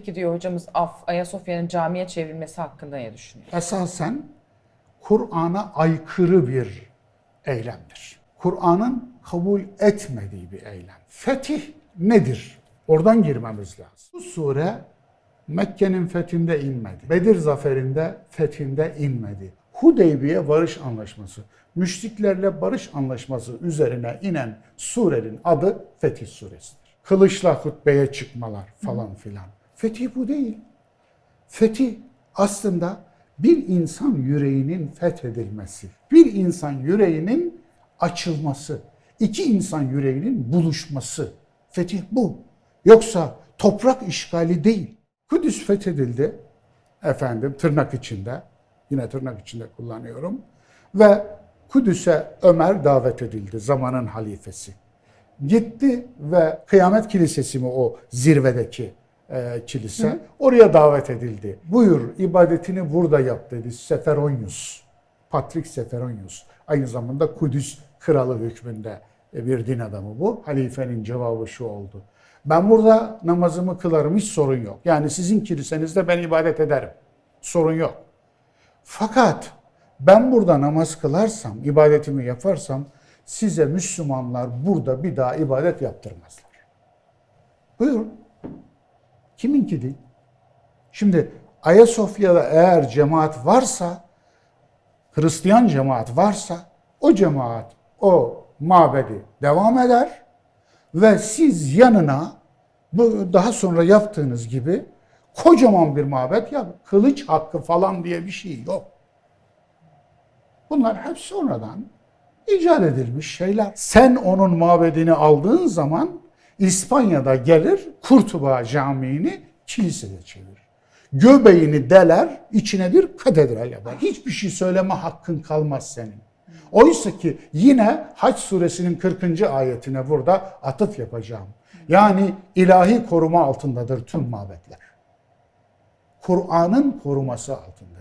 Peki diyor hocamız Af, Ayasofya'nın camiye çevrilmesi hakkında ne düşünüyor? esasen Kur'an'a aykırı bir eylemdir. Kur'an'ın kabul etmediği bir eylem. Fetih nedir? Oradan girmemiz lazım. Bu sure Mekke'nin fethinde inmedi. Bedir zaferinde fethinde inmedi. Hudeybiye barış anlaşması, müşriklerle barış anlaşması üzerine inen surenin adı Fetih suresidir. Kılıçla hutbeye çıkmalar falan filan. Fetih bu değil. Fetih aslında bir insan yüreğinin fethedilmesi, bir insan yüreğinin açılması, iki insan yüreğinin buluşması. Fetih bu. Yoksa toprak işgali değil. Kudüs fethedildi efendim tırnak içinde. Yine tırnak içinde kullanıyorum. Ve Kudüs'e Ömer davet edildi zamanın halifesi. Gitti ve Kıyamet Kilisesi mi o zirvedeki e, kilise? Oraya davet edildi. Buyur ibadetini burada yap dedi Seferonyus. Patrik Seferonyus. Aynı zamanda Kudüs kralı hükmünde e, bir din adamı bu. Halifenin cevabı şu oldu. Ben burada namazımı kılarım hiç sorun yok. Yani sizin kilisenizde ben ibadet ederim. Sorun yok. Fakat ben burada namaz kılarsam, ibadetimi yaparsam size Müslümanlar burada bir daha ibadet yaptırmazlar. Buyurun. Kiminki değil? Şimdi Ayasofya'da eğer cemaat varsa, Hristiyan cemaat varsa o cemaat o mabedi devam eder ve siz yanına bu daha sonra yaptığınız gibi kocaman bir mabet yap. Kılıç hakkı falan diye bir şey yok. Bunlar hep sonradan icat edilmiş şeyler. Sen onun mabedini aldığın zaman İspanya'da gelir Kurtuba Camii'ni kiliseye çevirir. Göbeğini deler, içine bir katedral yapar. Hiçbir şey söyleme hakkın kalmaz senin. Oysa ki yine Haç suresinin 40. ayetine burada atıf yapacağım. Yani ilahi koruma altındadır tüm mabetler. Kur'an'ın koruması altında.